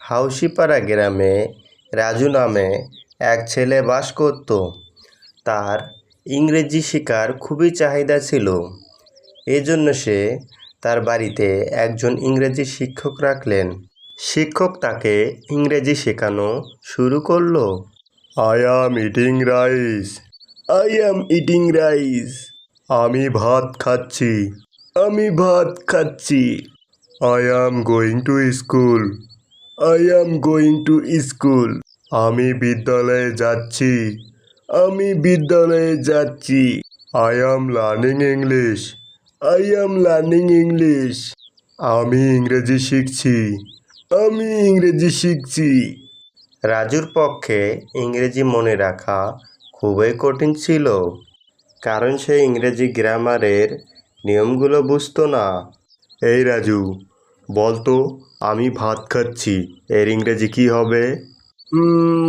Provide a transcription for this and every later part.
হাউসিপাড়া গ্রামে রাজু নামে এক ছেলে বাস করত। তার ইংরেজি শেখার খুবই চাহিদা ছিল। এজন্য সে তার বাড়িতে একজন ইংরেজি শিক্ষক রাখলেন। শিক্ষক তাকে ইংরেজি শেখানো শুরু করল। I am eating rice I am eating rice আমি ভাত খাচ্ছি. আমি ভাত খাচ্ছি. I am going to school I am going to school আমি বিদ্যালয়ে যাচ্ছি। আমি বিদ্যালয়ে যাচ্ছি। I am learning English I am learning English আমি ইংরেজি শিখছি। আমি ইংরেজি শিখছি। রাজুর পক্ষে ইংরেজি মনে রাখা খুবই কঠিন ছিল কারণ সে ইংরেজি গ্রামারের নিয়মগুলো বুঝতো না। এই রাজু বলতো আমি ভাত খাচ্ছি। এর ইংরেজি কি হবে?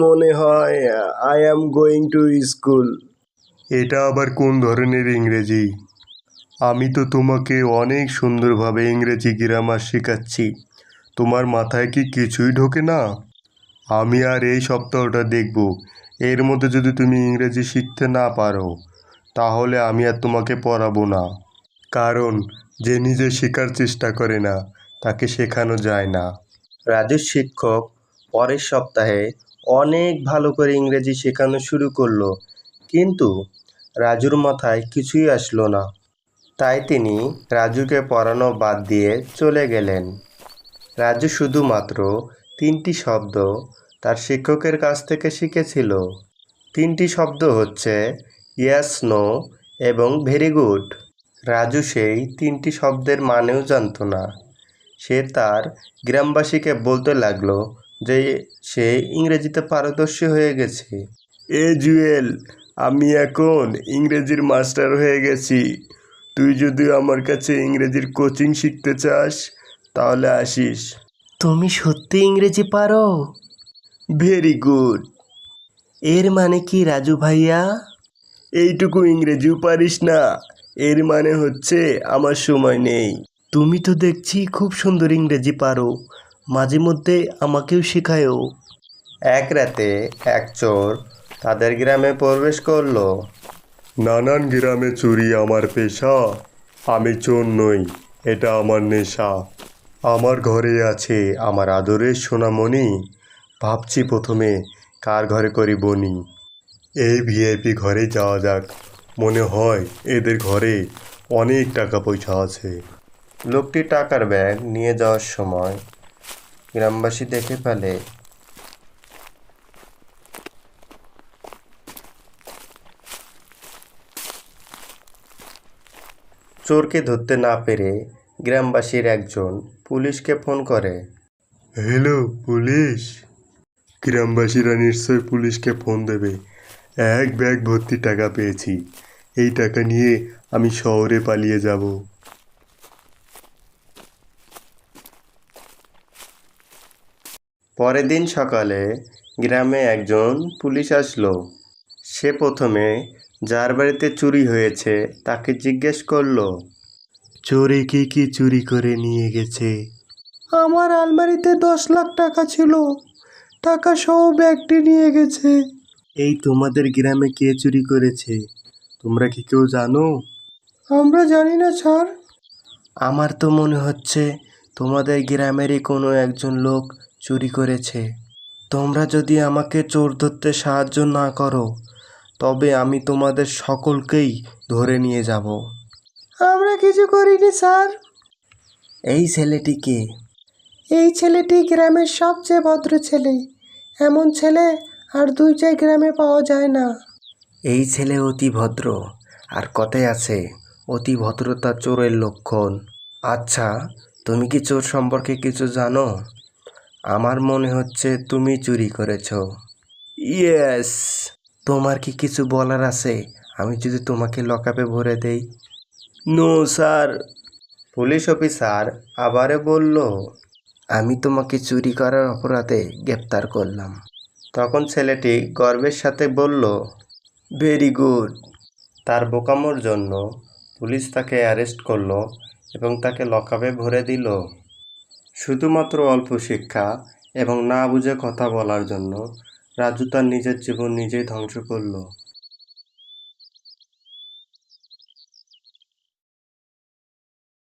মনে হয় I am going to school এটা আবার কোন ধরনের ইংরেজি? আমি তো তোমাকে অনেক সুন্দরভাবে ইংরেজি গ্রামার শেখাচ্ছি। তোমার মাথায় কি কিছুই ঢোকে না? আমি আর এই সপ্তাহটা দেখব। এর মধ্যে যদি তুমি ইংরেজি শিখতে না পারো তাহলে আমি আর তোমাকে পড়াবো না। কারণ যে নিজে শেখার চেষ্টা করে না। তাকে শেখানো যায় না। রাজুর শিক্ষক পরের সপ্তাহে অনেক ভালো করে ইংরেজি শেখানো শুরু করল, কিন্তু রাজুর মাথায় কিছুই আসলো না। তাই তিনি রাজুকে পড়ানো বাদ দিয়ে চলে গেলেন। রাজু শুধুমাত্র তিনটি শব্দ তার শিক্ষকের কাছ থেকে শিখেছিল। তিনটি শব্দ হচ্ছে ইয়াস নো এবং ভেরি গুড রাজু সেই তিনটি শব্দের মানেও জানতো না। সে তার গ্রামবাসীকে বলতে লাগল যে সে ইংরেজিতে পারদর্শী হয়ে গেছে। এ জুয়েল আমি এখন ইংরেজির মাস্টার হয়ে গেছি। তুই যদি আমার কাছে ইংরেজির কোচিং শিখতে চাস তাহলে আসিস। তুমি সত্যি ইংরেজি পারো? Very good. এর মানে কি রাজু ভাইয়া? এইটুকু ইংরেজিও পারিস না। এর মানে হচ্ছে আমার সময় নেই। তুমি তো দেখছি খুব সুন্দর ইংরেজি পারো। মাঝে মধ্যে আমাকেও শেখায়ও। এক রাতে এক চোর তাদের গ্রামে প্রবেশ করল। নানান গ্রামে চুরি আমার পেশা। আমি চোর নই এটা আমার নেশা। আমার ঘরে আছে আমার আদরের সোনামণি। ভাবছি প্রথমে কার ঘরে করি বনি। এই ভিআইপি ঘরে যাওয়া যাক। মনে হয় এদের ঘরে অনেক টাকা পয়সা আছে। লোকটি টাকার ব্যাগ নিয়ে যাওয়ার সময় গ্রামবাসী দেখে ফেলে, চোরকে ধরতে না পেরে গ্রামবাসীর একজন পুলিশকে ফোন করে। Hello, police? গ্রামবাসীরা নিশ্চয় পুলিশকে ফোন দেবে। এক ব্যাগ ভর্তি টাকা পেয়েছি। এই টাকা নিয়ে আমি শহরে পালিয়ে যাব। পরের দিন সকালে গ্রামে একজন পুলিশ আসলো। সে প্রথমে যার বাড়িতে চুরি হয়েছে তাকে জিজ্ঞেস করল চোরে কি কি চুরি করে নিয়ে গেছে? আমার আলমারিতে দশ লাখ টাকা ছিল টাকা সহ ব্যাগটি নিয়ে গেছে। এই তোমাদের গ্রামে কে চুরি করেছে? তোমরা কি কেউ জানো? আমরা জানি না স্যার। আমার তো মনে হচ্ছে তোমাদের গ্রামেরই কোনো একজন লোক চুরি করেছে। তোমরা যদি আমাকে চোর ধরতে সাহায্য না করো তবে আমি তোমাদের সকলকেই ধরে নিয়ে যাব। আমরা কিছু করিনি স্যার। এই ছেলেটিকে এই ছেলেটি গ্রামের সবচেয়ে ভদ্র ছেলে। এমন ছেলে আর দুই চাই গ্রামে পাওয়া যায় না। এই ছেলে অতি ভদ্র আর কথায় আছে অতি ভদ্রতা চোরের লক্ষণ। আচ্ছা তুমি কি চোর সম্পর্কে কিছু জানো? আমার মনে হচ্ছে তুমি চুরি করেছ। ইয়েস। তোমার কি কিছু বলার আছে? আমি যদি তোমাকে লকআপে ভরে দেই। No, sir. পুলিশ অফিসার আবারও বলল, আমি তোমাকে চুরি করার অপরাধে গ্রেপ্তার করলাম। তখন ছেলেটি গর্বের সাথে বলল, ভেরি গুড। তার বোকামোর জন্য পুলিশ তাকে অ্যারেস্ট করল এবং তাকে লকআপে ভরে দিল। শুধুমাত্র অল্প শিক্ষা এবং না বুঝে কথা বলার জন্য রাজু তার নিজের জীবন নিজেই ধ্বংস করল।